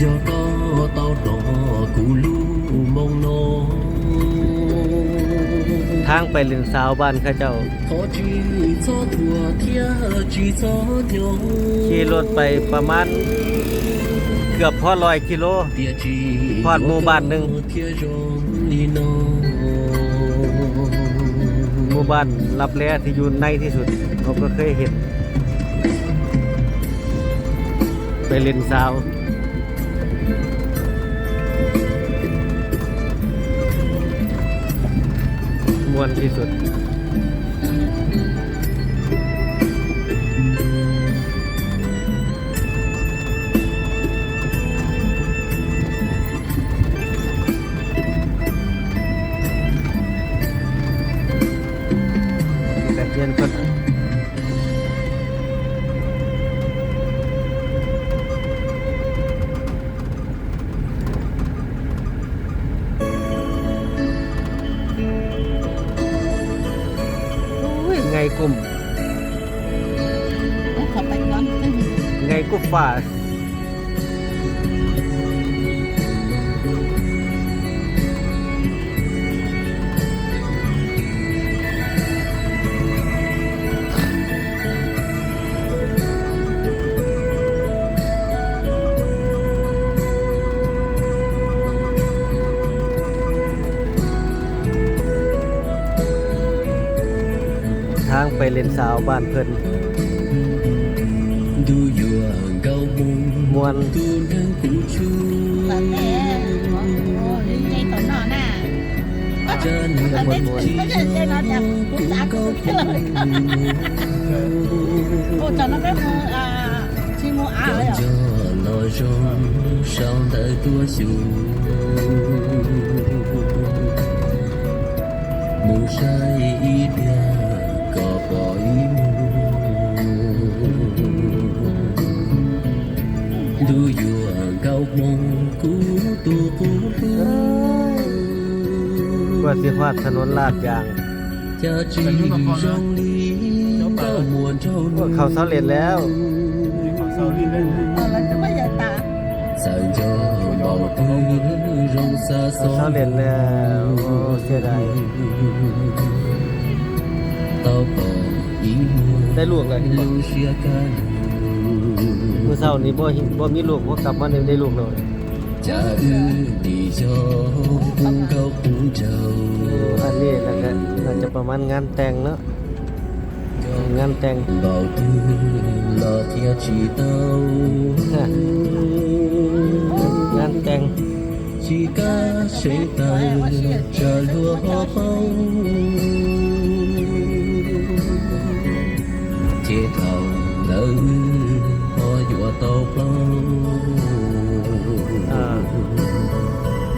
giờ có tao đỏ cụ lu mong nó ทางไปล่นสาวบ้านข้าเจ้า khó chỉ cho thua thia chỉ cho nhau ขี่รถไปประมาณ เกือบพอร้อยกิโล địa chỉ พอดหมู่บ้านหนึ่ง thia rong đi nó หมู่บ้านรับแลที่อยู่ในที่สุดเขาก็เคยเห็น ไปเล่นสาวมวนที่สุดแต่เทียนคน ไงกลุ่มขอไปก่อน ไงกุ๊บฝ่า ทางไปเล่นสาวบ้านเพิ่น du dừa gao mùng มวน tu nang cụ chu ตอนแต่โอ้ยใจต่อหน้าหน้า chân ตอนนี้ไม่ใช่ใจเราจะพูดจากูไม่เลยโอ้จอนนั้นเป็นมืออ่าชิมูอาเลย cho dừa gao mong cú tu cú กว่าสิฮอดถนนลาดยาง cha chỉ rong lý có muôn trâu พวกเขาเสาเล่นแล้ว เราจะไม่ใหญ่ตา Sao cho bao tư rong xa เขา xôi เสาเล่นแล้วโอ้เสียดาย Tao bỏ ý ได้ลูกแล้วนี่บ่ lưu xia ca มื้อเช้านี้บ่เห็นบ่มีลูกบ่กลับมาได้ได้ลูกแล้ว Cha ư đi cho cũng góc cũng trầu อันนี้แล้วก็น่าจะประมาณงานแต่งเนาะงานแต่ง Bao tư lo thia chỉ tao งานแต่ง